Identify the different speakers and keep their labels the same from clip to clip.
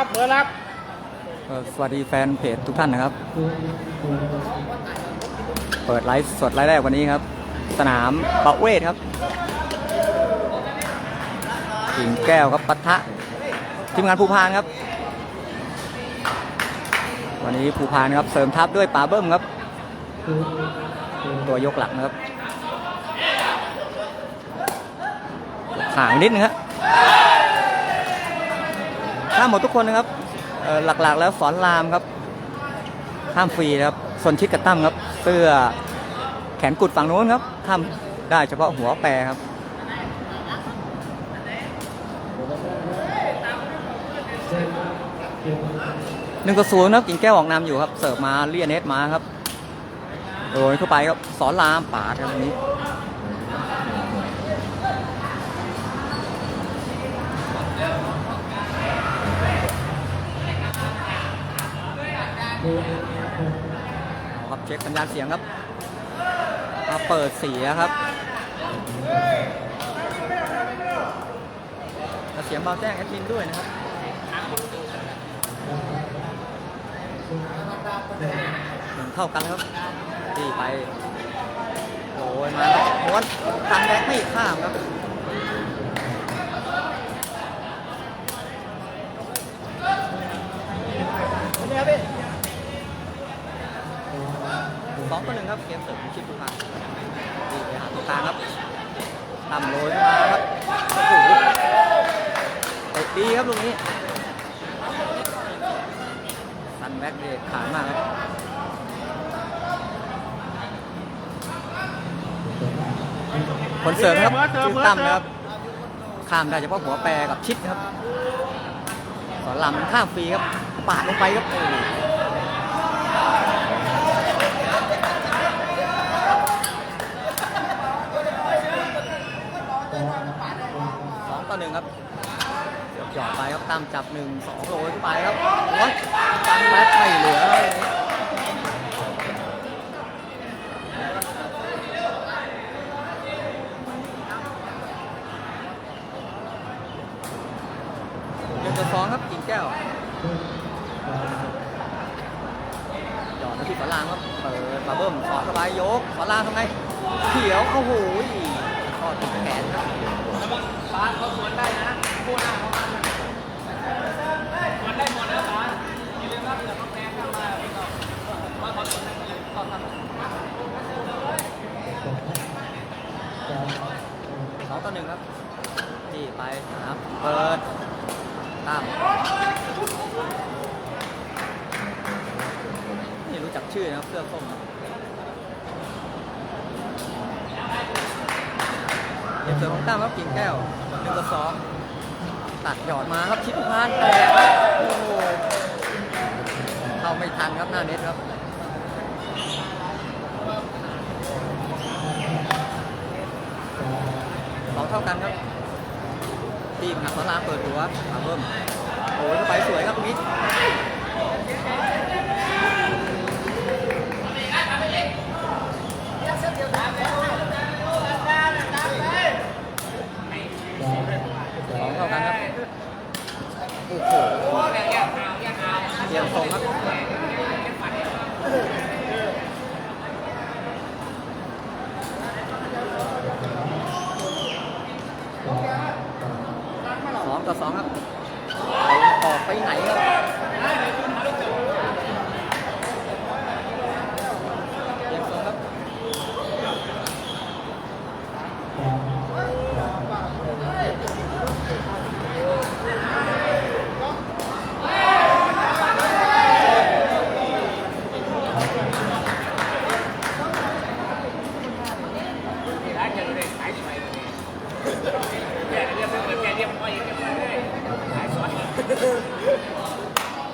Speaker 1: รับเบอร์รับ
Speaker 2: สวัสดีแฟนเพจทุกท่านนะครับ เปิดไลฟ์สดไลฟ์แรกวันนี้ครับ สนามปะเวศครับกิ่งแก้วครับปะทะทีมงานภูพานครับ วันนี้ภูพานครับเสริมทัพด้วยป่าเบิ้มครับ ตัวยกหลักนะครับห่างนิดนึงครับ ข้ามหมดทุกคนนะครับหลักๆ แล้วสอนรามครับข้ามฟรีนะครับส่วนชิดกับตั้มครับ เสื้อแขนกุดฝั่งโน้นครับข้ามได้เฉพาะหัวแปรครับหนึ่งต่อศูนครับกิ่งแก้วออกนำอยู่ครับ เสิร์ฟมาเลียเนสมาครับโดยเข้าไปครับสอนรามปาดครับนี้ ครับเช็คสัญญาณเสียงครับมาเปิดเสียครับเสียงเบาแจ้งแอดมินด้วยนะครับหนึ่งเท่ากันครับตีไปโอ้ยมาแล้วม้วนตันแบ็กไม่ข้ามครับสองต่อหนึ่ง ครับเกมเสริมพิชิตทุกครั้งตีไปหาตัวกลางครับต่ำโรยมาครับโอ้โหเตะดีครับลูกนี้ซันแบ็กเนี่ยขามากครับคนเสริมครับชื่อตั้มนะครับข้ามได้เฉพาะหัวแปรกับชิดครับสอนลำข้ามฟรีครับปาดลงไปครับ หยอดไปครับตั้มจับหนึ่งสองโรยไปครับวัดตันแบ็คไม่เหลือเลยหนึ่งต่อสองครับกิ่งแก้วหยอดมาที่ฝรั่งครับเปิดมาเบิ้มสอดเข้าไปยกฝรั่งทำไงเขียวโอ้โหทอดแขนครับสวนได้นะผู้น่า สองต่อหนึ่งครับที่ไปนะครับ เปิดตามนี่รู้จักชื่อนะครับเสื้อส้มเก็บเสือของตั้มครับกิ่งแก้วหนึ่งต่อสองตัดหยอดมาครับชิดพานแตกโอ้โหเข้าไม่ทันครับหน้าเน็ตครับ สอง เท่ากันครับทีมหักสลาเปิดหัวมาเพิ่มโอ้ยเข้าไปสวยครับตรงนี้สองเท่ากันครับ โอ้โหเตรียมทรงครับ สองต่อสองครับไปออกไปไหนครับเตรียมทรงครับ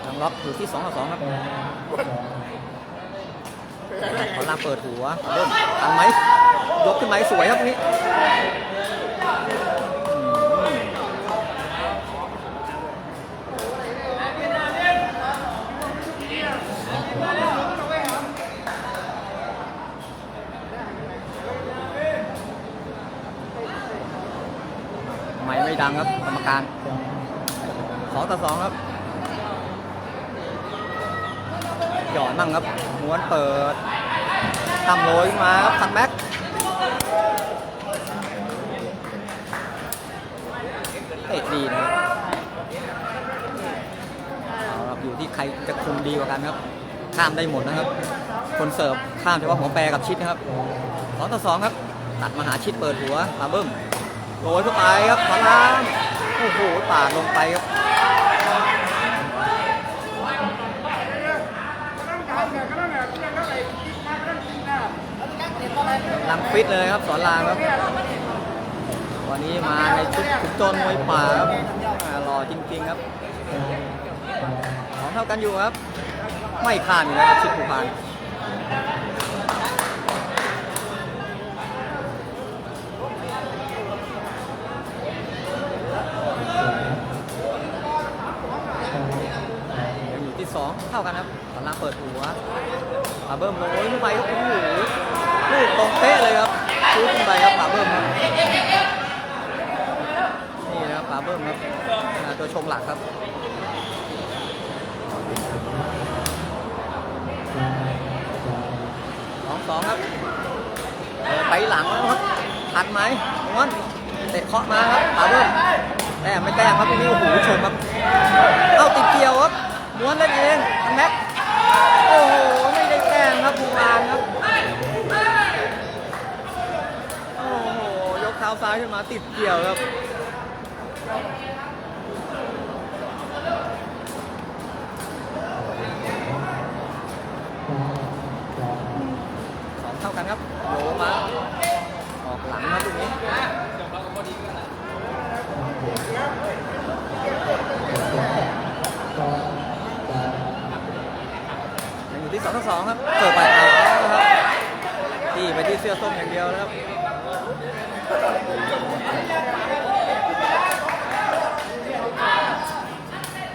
Speaker 2: ยังล็อกอยู่ที่2ต่อ2ครับขอลามเปิดหัวเริ่มตันไหมยกขึ้นไหมสวยครับตรงนี้อืมไม่ไม่ ดังครับกรรมการ2ต่อ2ครับ หย่อนมั่งครับม้วนเปิดทำโรยมาครับทันแม็กเตะดีนะครับอยู่ที่ใครจะคุมดีกว่ากันครับข้ามได้หมดนะครับ คนเสิร์ฟข้ามเฉพาะหัวแปรกับชิดนะครับสองต่อสองครับ ตัดมาหาชิดเปิดหัวมาเบิ้ม โรยเข้าไปครับพลามโอ้โหปาดลงไปครับลังฟิตเลยครับสอนรามครับ วันนี้มาในชุดขุนโจรมวยป่าครับอ่าหล่อจริงๆครับ ของเท่ากันอยู่ครับ ไม่ขาดอยู่แล้วครับชิดผูพานยังอยู่ที่สอง เท่ากันครับสอนรามเปิดหัวมาเบิ้มลงโอ้ยขึ้นไปครับโอ้โหลูกตรงเป๊ะเลยครับชูขึ้นไปครับมาเบิ้มครับนี่นะครับมาเบิ้มครับตัวชงหลักครับสองสองครับไปหลังครับทันไหมม้วนเตะเคาะมาครับปาเบิ้มแต้มไม่แต้มครับตรงนี้โอ้โหชมครับเอ้า เล่นเองแม็กโอ้โห ไม่ได้แต้มครับภูมานครับ โอ้โห ยกเท้าซ้ายขึ้นมาติดเกี่ยวครับสองเท่ากันครับโยมาออกหลังครับตรงนี้ สองต่อสองครับเสิร์ฟไปเอาแล้วครับตีไปที่เสื้อส้มอย่างเดียวนะครับ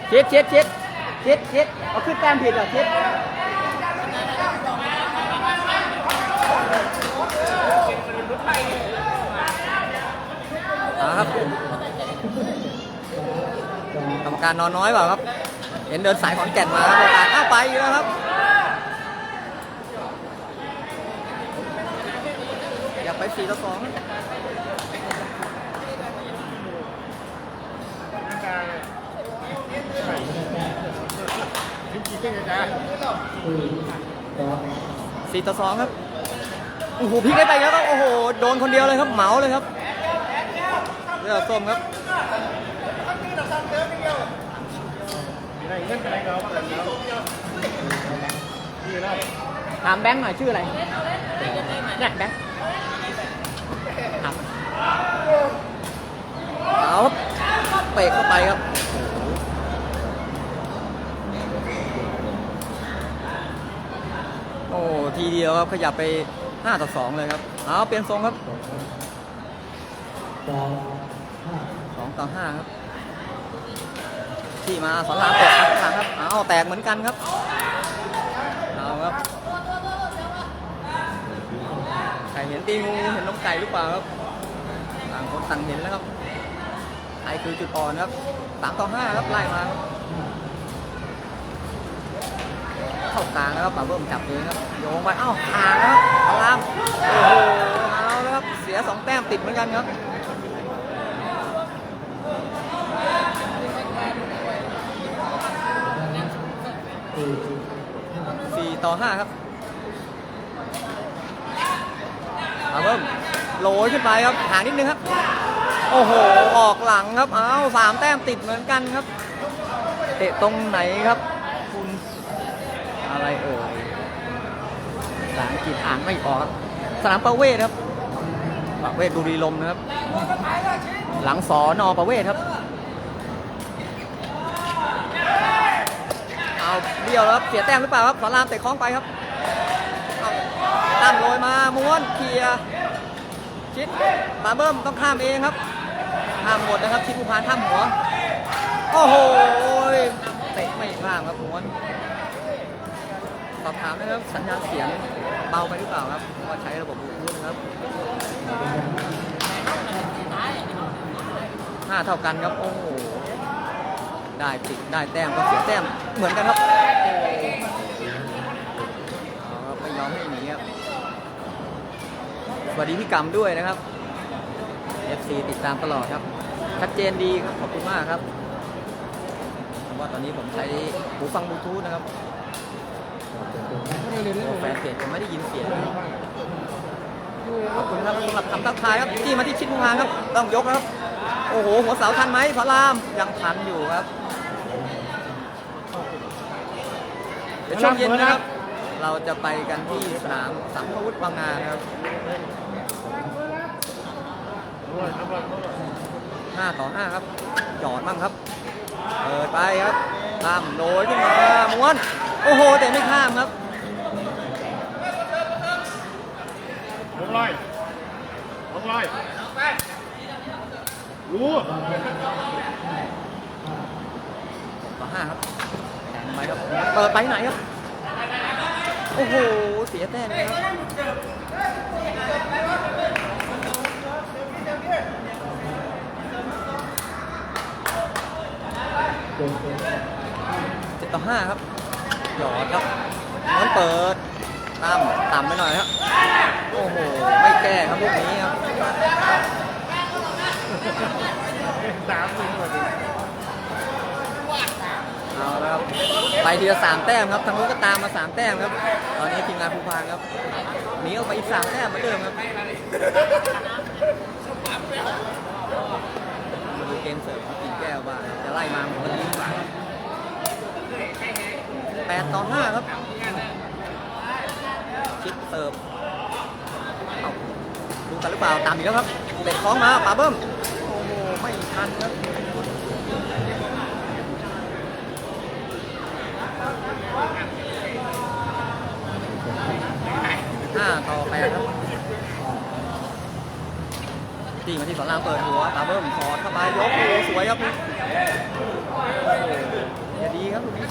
Speaker 2: เช็ดเช็ดเช็ดเช็ดเช็ดเอาขึ้นแต้มผิดอะเช็ดเอาครับกรรมการนอนน้อยเปล่าครับ เห็นเดินสายขอนแก่นมาครับโอกาสอ้าวไปอีกแล้วครับ อยากไป สี่ต่อสองสี่ต่อสองครับ โอ้โหพลิกได้ไปแล้วครับ โอ้โห โดนคนเดียวเลยครับ เหมาเลยครับเลือดส้มครับถามแบงค์หน่อยชื่ออะไรเนี่ยแบงค์ เอาครับเตะเข้าไปครับโอ้ทีเดียวครับขยับไป5ต่อ2เลยครับเอาเปลี่ยนทรงครับ2ต่อ5ครับที่มาสอนรามเตะข้างหลังครับเอาแตกเหมือนกันครับเอาครับไก่เห็นตีงูเห็นน้องไก่หรือเปล่าครับ ต่างคนต่งเห็นแล้วครับไอคือจุดอ่อนครับสามต่อห้าครับไล่มาเข้ากลางแล้วครับป่าเบิ้มจับเลยครับโยงไปเอ้าห่างนะครับอลามโอ้โหเอาแล้วครับเสียสองแต้มติดเหมือนกันครับสี่ต่อห้าครับเอาเพิ่ม โหลยขึ้นไปครับห่างนิดนึงครับ โอ้โห ออกหลังครับ อ้าวสามแต้มติดเหมือนกันครับ เตะตรงไหนครับ คุณอะไรเอ่ยภาษาอังกฤษอ่านไม่ออกครับสนามประเวศครับประเวศบุรีลมนะครับ หลังสอนอประเวศครับ เอาเดียวแล้วครับเสียแต้มหรือเปล่าครับสอนรามเตะคล้องไปครับตั้มโรยมาม้วนเคลียร์ ชิดปาเบิ้มต้องข้ามเองครับข้ามหมดนะครับชิดภูพานข้ามหัวโอ้โหเตะไม่ข้ามครับม้วนสอบถามนะครับสัญญาณเสียงเบาไปหรือเปล่าครับว่าใช้ระบบบลูทูธนะครับห้าเท่ากันครับโอ้โหได้ติดได้แต้มก็เสียแต้มเหมือนกันครับโอ้โห สวัสดีพี่กำด้วยนะครับ FC ติดตามตลอดครับชัดเจนดีครับขอบคุณมากครับว่าตอนนี้ผมใช้หูฟังบลูทูธนะครับแฟนเพจผมไม่ได้ยินเสียงขอบคุณครับสำหรับคำทักทายครับจี้มาที่ชิดทางครับ ต้องยกครับ โอ้โห หัวเสาทันไหมพระรามยังทันอยู่ครับเดี๋ยวช่วงเย็นนะครับ เราจะไปกันที่สนามสัมภวุฒิบางนานะครับห้าต่อห้าครับ จอดบ้างครับ เปิดไปครับข้ามโดยขึ้นมาม้วน โอ้โห แต่ไม่ข้ามครับ
Speaker 1: ลงลอยลงลอยรู้
Speaker 2: ต่อห้าครับแทงไปครับ เปิดไปไหนครับ โอ้โห เสียแต้มเลยครับเจ็ดต่อห้าครับ หยอดครับมันเปิดต่ำต่ำไปหน่อยครับ โอ้โห ไม่แก้ครับลูกนี้ครับ
Speaker 1: สามหนึ่งก่อนดิ
Speaker 2: เอาแล้ว ครับไปทีละสามแต้มครับทางโน้นก็ตามมาสามแต้มครับ ตอนนี้ทีมงานภูพานครับหนีออกไปอีกสามแต้มเหมือนเดิมครับมาดูเกมเสิร์ฟของปีแก้วบ้างครับจะไล่มาเหมือนวันนี้แปดต่อห้าครับ ชิปเสิร์ฟเอ้าดูกันหรือเปล่าตามอีกแล้วครับเด็กคล้องมาป่าเบิ้มโอ้โหไม่ทันครับ ห้าต่อแปครับตีมาที่สอนรามเปิดหัวตาเบิ้มสอดเข้าไปยกโอ้โหสวยครับอย่าดีครับลูกนี้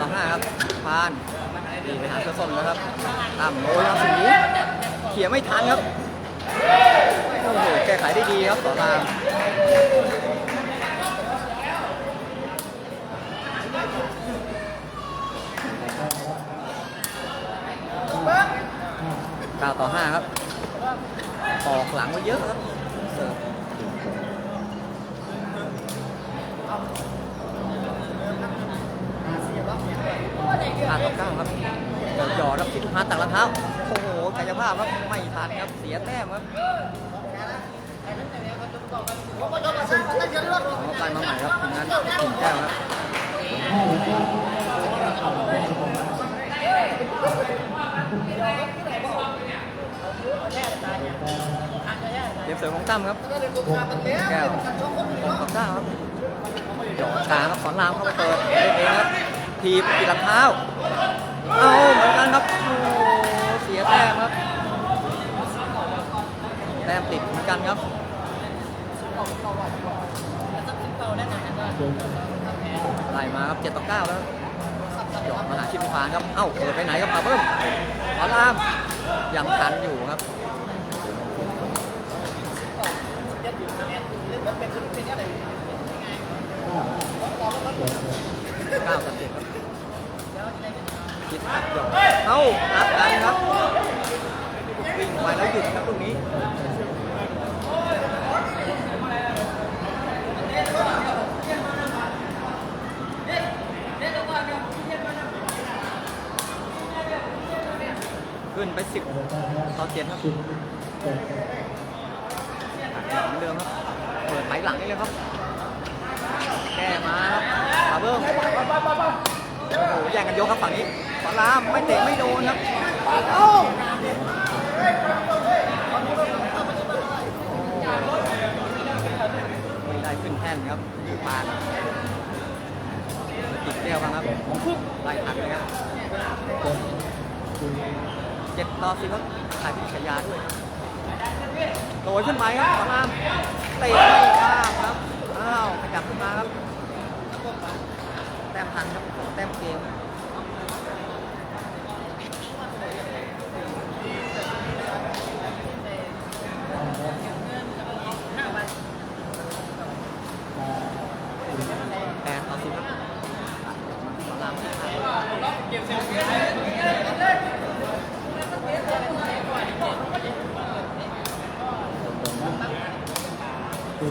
Speaker 2: ต่อห้าครับพานดีไปหาเสื้อส้มแล้วครับตามโอ้ยครับสีเขี่ยไม่ทันครับ อ้โหแก้ได้ดีครับสอนรามเก้าต่อห้าครับออกหลังมาเยอะครับเสิร์ฟห้าต่อเก้าครับหยอดครับทิทุพาตักละเท้าโอ้โหกายภาพครับไม่ทันครับเสียแต้มครับ ขอก็ไปมาใหม่ครับทีมงานถึงแก้วครับเกมเสริมของตั้มครับ แก้วของกับตั้มครับหยอดช้าครับสอนรามเข้าไปเปิดเล่นเองครับทีบปิดลังเท้าเอาเหมือนกันครับโอ้โหเสียแต้มครับ แต้มติดเหมือนกันครับ ไล่มาครับ7ต่อ9แล้วหยอดมาหาชิมพานครับ เอ้าเปิดไปไหนครับปาเบิ้มขอลามยังทันอยู่ครับเก้าต่อเจ็ดครับคิดอัดหยอดเอ้านัดกันครับวิ่งไปแล้วหยุดครับตรงนี้ ขึ้นไปสิบต่อเจ็ดครับเหมือนเดิมครับ เปิดไปหลังนี่เลยครับ แก้มาครับมาเบิ้มโอ้โหแย่งกันยกครับฝั่งนี้สอนรามไม่เตะไม่โดนครับไม่ได้ขึ้นแท่นครับปานติดแก้วบ้างครับไล่ทันเลยครับ เจ็ดต่อสิบครับขายพิชยาด้วยโดยขึ้นไมครับของามเตะไม่ข้ามครับ อ้าวขยับขึ้นมาครับ แต้มพันครับแต้มเกมแปดต่อสิบครับของอาม แป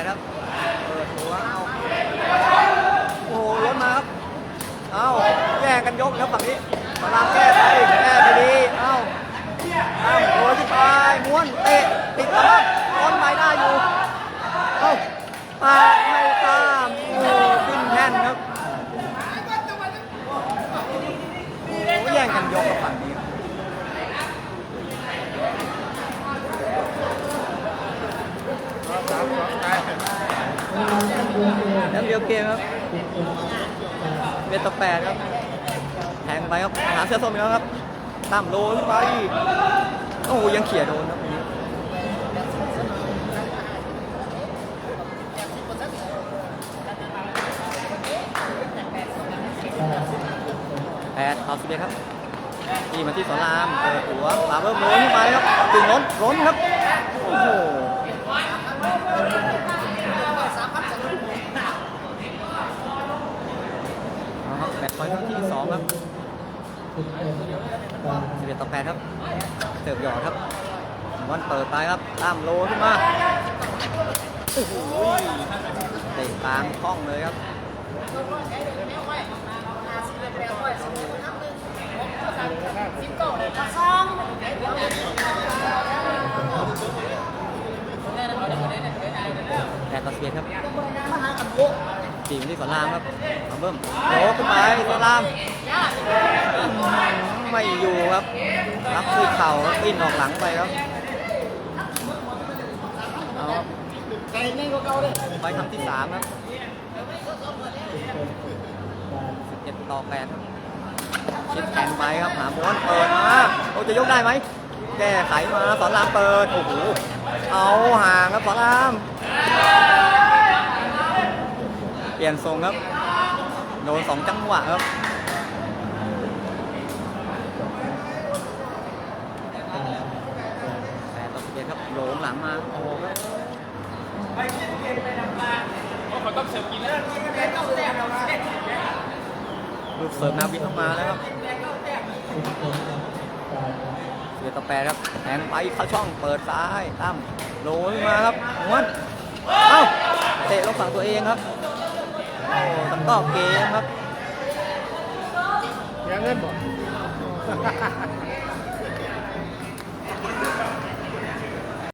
Speaker 2: ดครับเปิดหัวเอาโอ้โหรถมาครับเอาแย่งกันยกครับฝั่งนี้มาลามแก้ไปแก้ไปดีเอาเอาหัวที่ปลายม้วนเตะติดกระบังต้นไม้ได้อยู่เอาปาดไม่ตามโอ้ขึ้นแท่นครับ โอ้แย่งกันยกกับฝั่งนี้ครับ
Speaker 1: สามสองไป
Speaker 2: น้ำ เดียวเกมครับเวต่อแปดครับ แทงไปครับหาเสื้อส้มอีกแล้วครับตั้มโลขึ้นไปโอ้ยังเขี่ยโดนครับอันนี้แปดต่อสิบเอ็ดครับนี่มาที่สอนรามเปิดหัวลาเบิ้มโล้นขึ้นไปครับตึงล้นล้นครับ โอ้โห เอาครับแบตพอยต์ครั้งที่สองครับสิบเอ็ดต่อแปดครับ เสิร์ฟ หยอดครับวันเปิดไปครับตามโลขึ้นมาโอ้โหเตะตามคล่องเลยครับแต่อสิบเอ็ดครับจีมที่สอนรามครับมาเบิ้มโลขึ้นไปสอนราม ไม่อยู่ครับ รับด้วยเข่าครับปิ้นออกหลังไปครับเอาครับไปคำที่สามครับสิบเจ็ดต่อแปดครับชิดแทงไปครับหาม้วนเปิดมาโอ้จะยกได้ไหมแก้ไขมาสอนรามเปิดโอ้โหเอาห่างครับสอนรามเปลี่ยนทรงครับโดนสองจังหวะครับ แปดต่อสิบเอ็ดครับ โหลงหลังมาโอ้โหครับ
Speaker 1: เขาต้องเสิร์ฟกินแล้ว
Speaker 2: ลูกเสิร์ฟนาวินเข้ามาแล้วครับเอ็ดต่อแปดครับแทงไปเข้าช่องเปิดซ้ายตั้มโหลขึ้นมาครับม้วนเอ้าเตะลงฝั่งตัวเองครับโอ้ตะก้อเกมครับ
Speaker 1: เสียเงินบ่
Speaker 2: แ